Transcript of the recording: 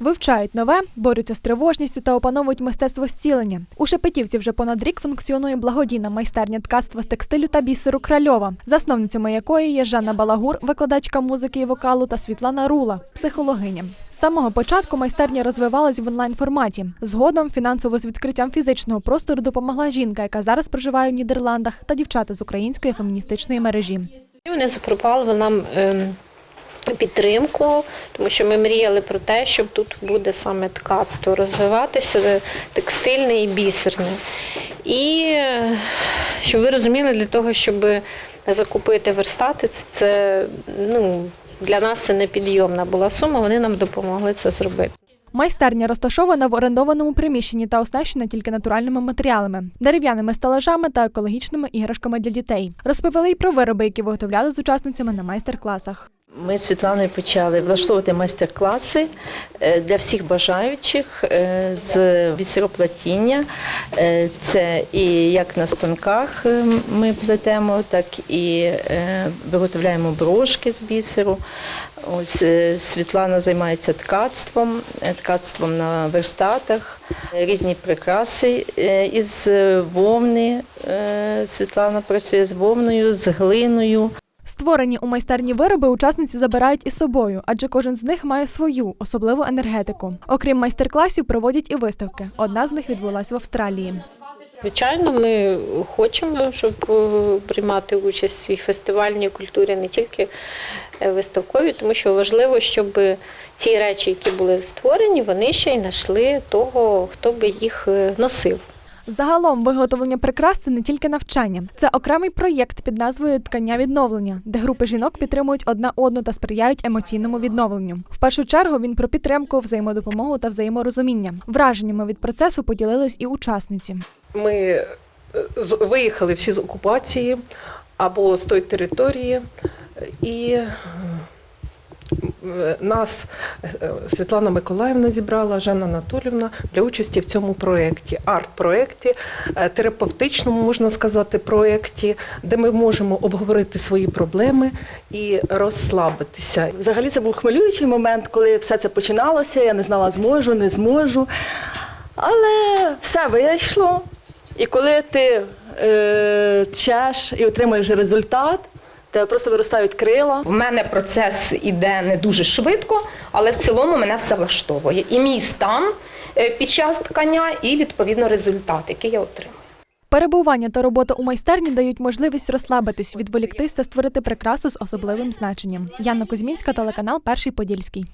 Вивчають нове, борються з тривожністю та опановують мистецтво зцілення. У Шепетівці вже понад рік функціонує благодійна майстерня ткацтва з текстилю та бісеру Кральова, засновницями якої є Жанна Балагур, викладачка музики і вокалу, та Світлана Рула, психологиня. З самого початку майстерня розвивалась в онлайн форматі. Згодом фінансово з відкриттям фізичного простору допомогла жінка, яка зараз проживає в Нідерландах, та дівчата з української феміністичної мережі. Вони запропонували нам підтримку, тому що ми мріяли про те, щоб тут буде саме ткацтво розвиватися, текстильне і бісерне. І е, щоб ви розуміли, для того, щоб закупити верстати, це- ну, для нас це непідйомна була сума, вони нам допомогли це зробити. Майстерня розташована в орендованому приміщенні та оснащена тільки натуральними матеріалами, дерев'яними стелажами та екологічними іграшками для дітей. Розповіли й про вироби, які виготовляли з учасницями на майстер-класах. Ми з Світланою почали влаштовувати майстер-класи е, для всіх бажаючих е, з бісероплетіння. Е, Це і як на станках ми плетемо, так і виготовляємо брошки з бісеру. Ось Світлана займається ткацтвом, ткацтвом на верстатах, різні прикраси із вовни. Світлана працює з вовною, з глиною. Створені у майстерні вироби учасниці забирають із собою, адже кожен з них має свою особливу енергетику. Окрім майстер-класів, проводять і виставки. Одна з них відбулася в Австралії. Звичайно, ми хочемо, щоб е, приймати участь в фестивальній культурі, не тільки е, виставковій, тому що важливо, щоб ці речі, які були створені, вони ще й знайшли того, хто би їх е, носив. Загалом виготовлення прикрас це не тільки навчання, це окремий проєкт під назвою Ткання відновлення, де групи жінок підтримують одна одну та сприяють емоційному відновленню. В першу чергу він про підтримку, взаємодопомогу та взаєморозуміння. Враженнями від процесу поділились і учасниці. Ми е, виїхали всі з окупації або з тої території, і нас е, Світлана Миколаївна зібрала, Жанна Анатолівна для участі в цьому проєкті, арт-проєкті, е, терапевтичному, можна сказати, проєкті, де ми можемо обговорити свої проблеми і розслабитися. Взагалі це був хвилюючий момент, коли все це починалося. Я не знала, зможу, не зможу. Але все вийшло. І коли ти е, тчеш і отримуєш результат, просто виростають крила. У мене процес іде не дуже швидко, але в цілому мене все влаштовує. І мій стан е, під час ткання, і відповідно результат, який я отримую. Перебування та робота у майстерні дають можливість розслабитись, відволіктись та створити прикрасу з особливим значенням. Яна Кузьмінська, телеканал Перший Подільський.